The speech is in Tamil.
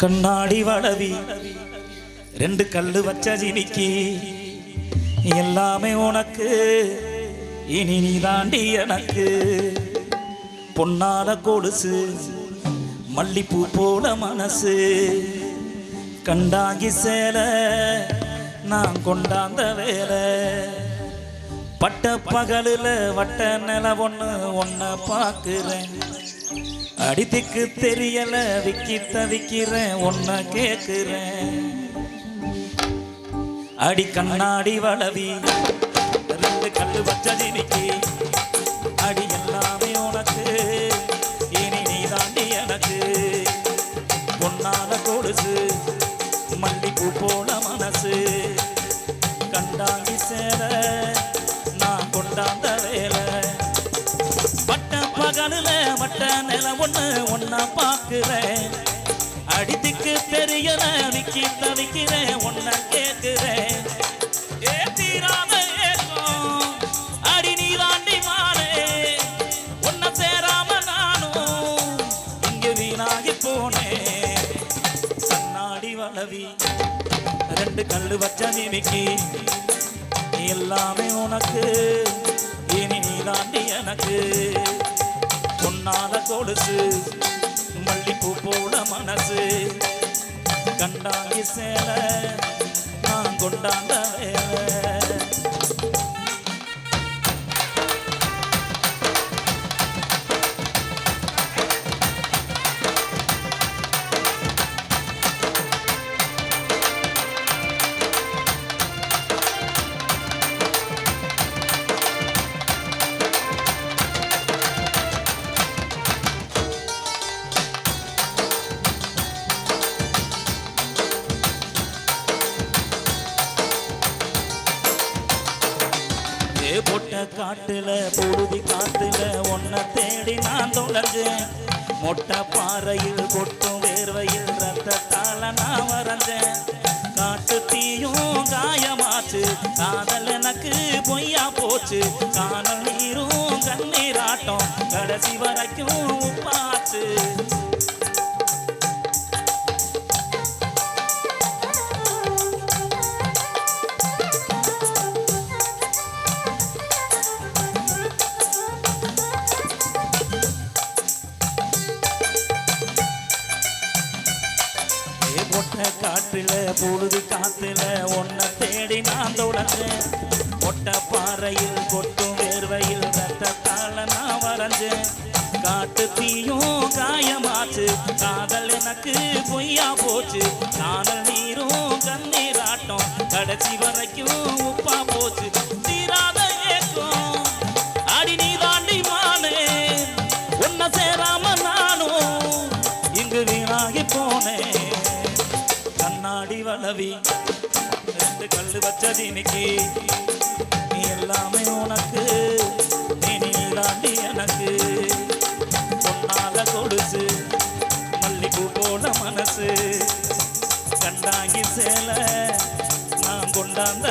கண்ணாடி வளவி ரெண்டு கல்லு வச்ச ஜினிக்கு எல்லாமே உனக்கு இனி நீ தாண்டி எனக்கு. பொன்னால கொலுசு மல்லிப்பூ போல மனசு. கண்டாங்கி சேலை நான் கொண்டாந்த வேலை. பட்ட பகலில் வட்ட நில ஒன்று ஒன்ன பார்க்குறேன். அடித்துக்கு தெரியல விக்கி தவிக்கிறேன் ஒன்ன கேக்குறேன் அடி கண்ணாடி வளவி ரெண்டு கல்லு வச்ச ஜினிக்கு பகலுல மட்ட நில ஒண்ணு ஒன்னா பாக்குறேன் அடித்துக்கு தெரியல விக்கி தவிக்கிறேன் ஒன்ன கேக்குறேன் ஏ தீராத அடி நீ தாண்டி மாறே. ஒன்ன சேராம நானும் இங்க வீணாகி போனேன். கண்ணாடி வளவி ரெண்டு கல்லு வச்ச நிமிக்கி. நீ எல்லாமே உனக்கு இனி நீ தாண்டி எனக்கு. பொன்னால மல்லிப்பூ போல மனசு. கண்டாங்கி சேல நான் கொண்டாந்த பொட்ட காட்டுல பொழுதி காத்துல ஒன்ன தேடி நான் தொலைஞ்சேன். மொட்டை பாறையில் கொட்டும் வேர்வையில் ரத்தத்தால நான் வரைஞ்சேன் காட்டு தீயும் காயமாச்சு காதல் எனக்கு பொய்யா போச்சு. காணல் நீரும் கண்ணீராட்டம் கடைசி வரைக்கும் உப்பா ஏ பொட்ட பொழுது காத்துல ஒன்ன தேடி நான் தொடர்ந்தேன். பொட்ட பாறையில் கொட்டும் வேர்வையில் ரத்தத்தால நான் வரைஞ்சேன் காட்டு தீயும் காயமாச்சு காதல் எனக்கு பொய்யா போச்சு. காதல் நீரும் கண்ணீராட்டம் கடைசி வரைக்கும் உப்பா போச்சு. தீராத ஏக்கம் அடி நீ தாண்டி மானே உன்னை சேராம நானும் இங்கு வீணாகி போனேன். கண்ணாடி வளவி ரெண்டு கல்லு வச்சது இன்னைக்கு நீ எல்லாமே உனக்கு நீ நீ எனக்கு. பொன்னால கொடுசு மல்லிப்பூ போல மனசு. கண்டாங்கி சேல நான் கொண்டாந்த